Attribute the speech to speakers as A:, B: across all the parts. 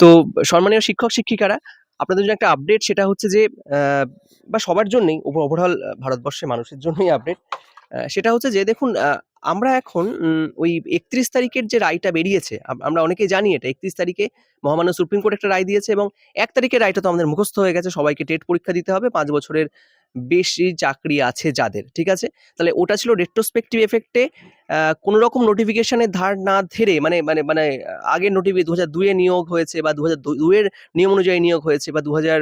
A: তো সম্মানীয় শিক্ষক শিক্ষিকারা, আপনাদের জন্য একটা আপডেট সেটা হচ্ছে যে বা সবার জন্যই ওভারঅল ভারতবর্ষের মানুষের জন্যই আপডেট সেটা হচ্ছে যে দেখুন আমরা এখন ওই একত্রিশ তারিখের যে রায়টা বেরিয়েছে আমরা অনেকেই জানি এটা, একত্রিশ তারিখে মহামান্য সুপ্রিম কোর্ট একটা রায় দিয়েছে এবং এক তারিখের রায়টা তো আমাদের মুখস্থ হয়ে গেছে, সবাইকে টেট পরীক্ষা দিতে হবে, পাঁচ বছরের বেশি চাকরি আছে যাদের, ঠিক আছে? তাহলে ওটা ছিল রেট্রোস্পেক্টিভ এফেক্টে কোনো রকম নোটিফিকেশনের ধার না ধরে মানে মানে মানে আগের নোটিফিকেশন দু হাজার দুয়ে নিয়োগ হয়েছে বা দু হাজার দুয়ের নিয়ম অনুযায়ী নিয়োগ হয়েছে বা দু হাজার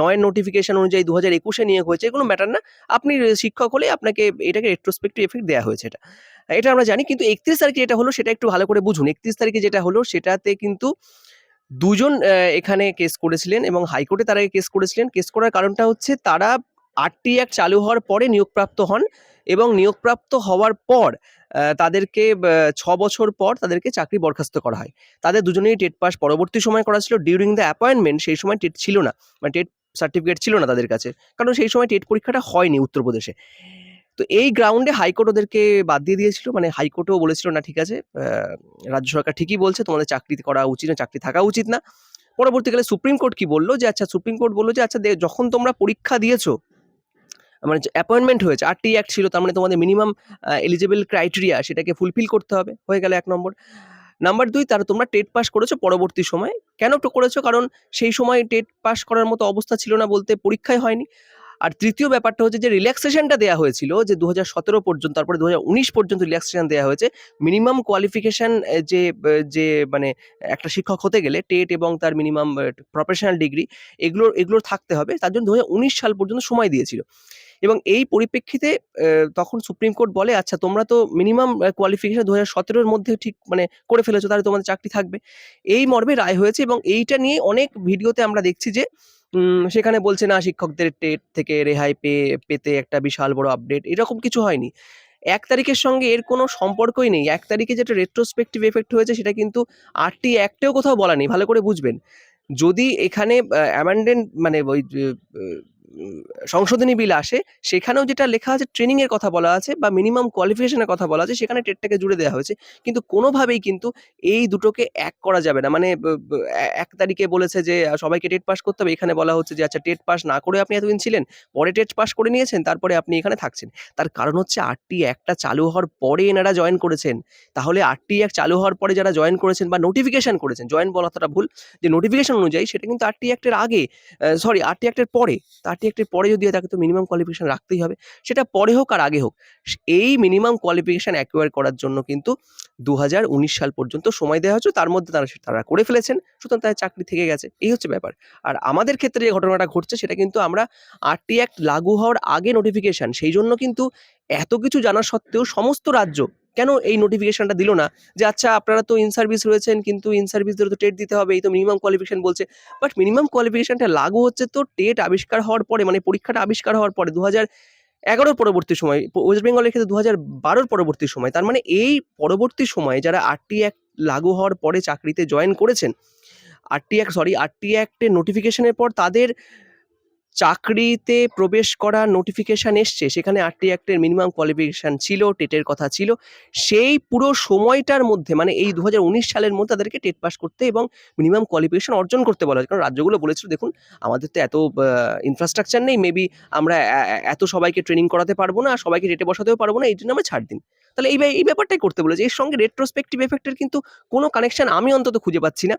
A: নয়ের নোটিফিকেশান অনুযায়ী দু হাজার একুশে নিয়োগ হয়েছে, এগুলো ম্যাটার না। আপনি শিক্ষক হলে আপনাকে এটাকে রেট্রোস্পেক্টিভ এফেক্ট দেওয়া হয়েছে এটা। এটা আমরা জানি, কিন্তু একত্রিশ তারিখে যেটা হলো সেটা একটু ভালো করে বুঝুন। একত্রিশ তারিখে যেটা হলো সেটাতে কিন্তু দুজন এখানে কেস করেছিলেন এবং হাইকোর্টে তারা কেস করেছিলেন। কেস করার কারণটা হচ্ছে তারা আরটি অ্যাক্ট চালু হওয়ার পরে নিয়োগপ্রাপ্ত হন এবং নিয়োগপ্রাপ্ত হওয়ার পর তাদেরকে ছ বছর পর তাদেরকে চাকরি বরখাস্ত করা হয়। তাদের দুজনেই টেট পাস পরবর্তী সময় করা ছিল ডিউরিং দ্য অ্যাপয়েন্টমেন্ট সেই সময় টেট ছিল না। মানে টেট সার্টিফিকেট ছিল না তাদের কাছে। কারণ সেই সময় টেট পরীক্ষাটা হয়নি উত্তরপ্রদেশে। তো এই গ্রাউন্ডে হাইকোর্ট ওদেরকে বাদ দিয়ে দিয়েছিল মানে হাইকোর্টও বলেছিল, না, ঠিক আছে রাজ্য সরকার ঠিকই বলছে, তোমাদের চাকরি করা উচিত না, চাকরি থাকা উচিত না। পরবর্তীকালে সুপ্রিম কোর্ট কি বলল যে আচ্ছা সুপ্রিম কোর্ট বলল যে আচ্ছা যখন তোমরা পরীক্ষা দিয়েছ মানে অ্যাপয়েন্টমেন্ট হয়েছে আরটি অ্যাক্ট ছিল, তার মানে তোমাদের মিনিমাম এলিজিবল ক্রাইটেরিয়া সেটাকে ফুলফিল করতে হবে। হয়ে গেল এক নম্বর। নাম্বার দুই, তারা তোমরা টেট পাস করেছ পরবর্তী সময়ে। কেন করেছ? কারণ সেই সময় টেট পাস করার মতো অবস্থা ছিল না বলতে পরীক্ষায় হয়নি। আর তৃতীয় ব্যাপারটা হচ্ছে যে রিল্যাক্সেশনটা দেওয়া হয়েছিল যে দু হাজার সতেরো পর্যন্ত, তারপরে দু হাজার উনিশ পর্যন্ত রিল্যাক্সেশন দেওয়া হয়েছে। মিনিমাম কোয়ালিফিকেশন যে যে মানে একটা শিক্ষক হতে গেলে টেট এবং তার মিনিমাম প্রফেশনাল ডিগ্রি এগুলো, এগুলোর থাকতে হবে। তার জন্য দু হাজার উনিশ সাল পর্যন্ত সময় দিয়েছিল। এবং এই পরিপ্রেক্ষিতে তখন সুপ্রিম কোর্ট বলে আচ্ছা তোমরা তো মিনিমাম কোয়ালিফিকেশন দু হাজার মধ্যে ঠিক মানে করে ফেলেছো, তাহলে তোমাদের চাকরি থাকবে। এই মর্মে রায় হয়েছে এবং এইটা নিয়ে অনেক ভিডিওতে আমরা দেখছি যে সেখানে বলছে, না, শিক্ষকদের টেট থেকে রেহাই পেয়ে পেতে একটা বিশাল বড় আপডেট এরকম কিছু হয়নি। এক তারিখের সঙ্গে এর কোনো সম্পর্কই নেই। এক তারিখে যেটা রেট্রোস্পেক্টিভ এফেক্ট হয়েছে, সেটা কিন্তু আটটি একটেও কোথাও বলা নেই। ভালো করে বুঝবেন। যদি এখানে অ্যামান্ডেন্ট মানে ওই সংশোধনী বিল আসে, সেখানেও যেটা লেখা আছে ট্রেনিং এর কথা বলা আছে বা মিনিমাম কোয়ালিফিকেশনের কথা বলা আছে, সেখানে টেটটাকে জুড়ে দেওয়া হয়েছে। কিন্তু কোনোভাবেই কিন্তু এই দুটোকে এক করা যাবে না। মানে এক তারিখে বলেছে যে সবাইকে টেট পাস করতে হবে। এখানে বলা হচ্ছে যে আচ্ছা টেট পাস না করে আপনি এতদিন ছিলেন, পরে টেট পাস করে নিয়েছেন, তারপরে আপনি এখানে থাকছেন। তার কারণ হচ্ছে আটটি একটা চালু হওয়ার পরে এনারা জয়েন করেছেন। তাহলে আটটি এক চালু হওয়ার পরে যারা জয়েন করেছেন বা নোটিফিকেশন করেছেন, জয়েন বলা কথাটা ভুল, যে নোটিফিকেশন অনুযায়ী সেটা কিন্তু আটটি অ্যাক্টের আগে সরি, আটটি অ্যাক্টের পরে আটটি অ্যাক্টের পরে যদি তাকে তো মিনিমাম কোয়ালিফিকেশন রাখতেই হবে, সেটা পরে হোক আর আগে হোক, এই মিনিমাম কোয়ালিফিকেশান অ্যাকোয়ার করার জন্য কিন্তু দু হাজার উনিশ সাল পর্যন্ত সময় দেওয়া হচ্ছে তার মধ্যে তারা তারা করে ফেলেছেন, সুতরাং তাদের চাকরি থেকে গেছে, এই হচ্ছে ব্যাপার। আর আমাদের ক্ষেত্রে যে ঘটনাটা ঘটছে সেটা কিন্তু আমরা আরটি অ্যাক্ট লাগু হওয়ার আগে নোটিফিকেশন সেই জন্য কিন্তু এত কিছু জানা সত্ত্বেও সমস্ত রাজ্য কেন এই নোটিফিকেশনটা দিল না? যে আচ্ছা আপনারা তো ইন সার্ভিস রয়েছেন, কিন্তু ইন সার্ভিসদের তো টেট দিতে হবে, এই তো মিনিমাম কোয়ালিফিকেশন বলছে। বাট মিনিমাম কোয়ালিফিকেশনটা লাগু হচ্ছে তো টেট আবিষ্কার হওয়ার পরে মানে পরীক্ষাটা আবিষ্কার হওয়ার পরে দু হাজার এগারোর পরবর্তী সময় ওয়েস্ট বেঙ্গলের ক্ষেত্রে দু হাজার বারোর পরবর্তী সময়, তার মানে এই পরবর্তী সময়ে যারা আরটি অ্যাক্ট লাগু হওয়ার পরে চাকরিতে জয়েন করেছেন আরটি অ্যাক্ট সরি আরটি অ্যাক্টের নোটিফিকেশনের পর তাদের চাকরিতে প্রবেশ করা নোটিফিকেশন এসছে। সেখানে আরটি অ্যাক্টের মিনিমাম কোয়ালিফিকেশান ছিল টেটের কথা ছিল। সেই পুরো সময়টার মধ্যে মানে এই দু হাজার উনিশ সালের মধ্যে তাদেরকে টেট পাস করতে এবং মিনিমাম কোয়ালিফিকেশন অর্জন করতে বলা হয়েছে। কারণ রাজ্যগুলো বলেছিল, দেখুন, আমাদের তো এত ইনফ্রাস্ট্রাকচার নেই মেবি আমরা এত সবাইকে ট্রেনিং করাতে পারব না, সবাইকে রেটে বসাতেও পারব না, এই জন্য আমরা ছাড় দিন। তাহলে এই এই ব্যাপারটাই করতে বলেছে। এর সঙ্গে রেট্রোস্পেক্টিভ এফেক্টের কিন্তু কোনো কানেকশন আমি অন্তত খুঁজে পাচ্ছি না।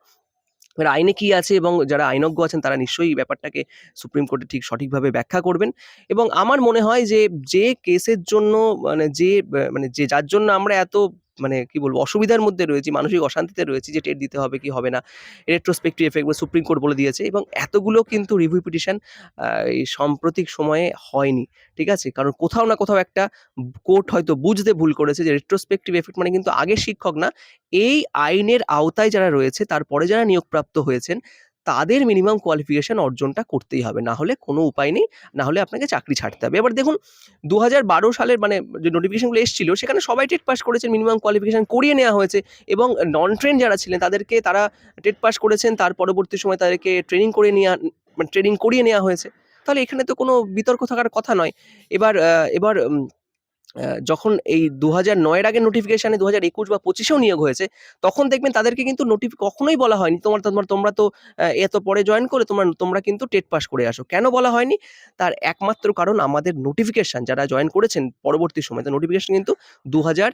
A: এবার আইনে কি আছে এবং যারা আইনজ্ঞ আছেন তারা নিশ্চয়ই ব্যাপারটাকে সুপ্রিম কোর্টে ঠিক সঠিকভাবে ব্যাখ্যা করবেন। এবং আমার মনে হয় যে যে কেসের জন্য মানে যে মানে যে যার জন্য আমরা এত মানে কি বলব, অসুবিধার মধ্যে রয়েছি, মানসিক অশান্তিতে রয়েছি যে টেট দিতে হবে কি হবে না। রেট্রোস্পেক্টিভ এফেক্ট বা সুপ্রিম কোর্ট বলে দিয়েছে এবং এতগুলো কিন্তু রিভিউ পিটিশন এই সাম্প্রতিক সময়ে হয়নি, ঠিক আছে? কারণ কোথাও না কোথাও একটা কোর্ট হয়তো বুঝতে ভুল করেছে যে রেট্রোস্পেক্টিভ এফেক্ট মানে কিন্তু আগের শিক্ষক না, এই আইনের আওতায় যারা রয়েছে, তারপরে যারা নিয়োগপ্রাপ্ত হয়েছেন তাদের মিনিমাম কোয়ালিফিকেশান অর্জনটা করতেই হবে। না হলে কোনো উপায় নেই, না হলে আপনাকে চাকরি ছাড়তে হবে। এবার দেখুন দু হাজার বারো সালের মানে যে নোটিফিকেশনগুলো এসেছিল, সেখানে সবাই টেট পাস করেছেন মিনিমাম কোয়ালিফিকেশন করিয়ে নেওয়া হয়েছে এবং নন ট্রেন যারা ছিলেন, তাদেরকে তারা টেট পাস করেছেন, তার পরবর্তী সময় তাদেরকে ট্রেনিং করে নেওয়া মানে ট্রেনিং করিয়ে নেওয়া হয়েছে। তাহলে এখানে তো কোনো বিতর্ক থাকার কথা নয়। এবার এবার যখন এই দু হাজার নয়ের আগে নোটিফিকেশানে দু হাজার একুশ বা পঁচিশেও নিয়োগ হয়েছে, তখন দেখবেন তাদেরকে কিন্তু নোটিফ কখনোই বলা হয়নি, তোমার তোমার, তোমরা তো এত পরে জয়েন করে, তোমরা তোমরা কিন্তু টেট পাস করে আসো। কেন বলা হয়নি? তার একমাত্র কারণ আমাদের নোটিফিকেশান যারা জয়েন করেছেন পরবর্তী সময় নোটিফিকেশান কিন্তু দু হাজার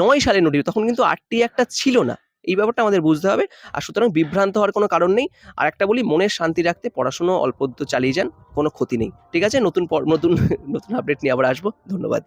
A: নয় সালে নোটিফিকেশন তখন কিন্তু আটটি একটা ছিল না। এই ব্যাপারটা আমাদের বুঝতে হবে। আর সুতরাং বিভ্রান্ত হওয়ার কোনো কারণ নেই। আর একটা বলি, মনের শান্তি রাখতে পড়াশুনো অল্প চালিয়ে যান, কোনো ক্ষতি নেই। ঠিক আছে? নতুন নতুন নতুন আপডেট নিয়ে আবার আসব। ধন্যবাদ।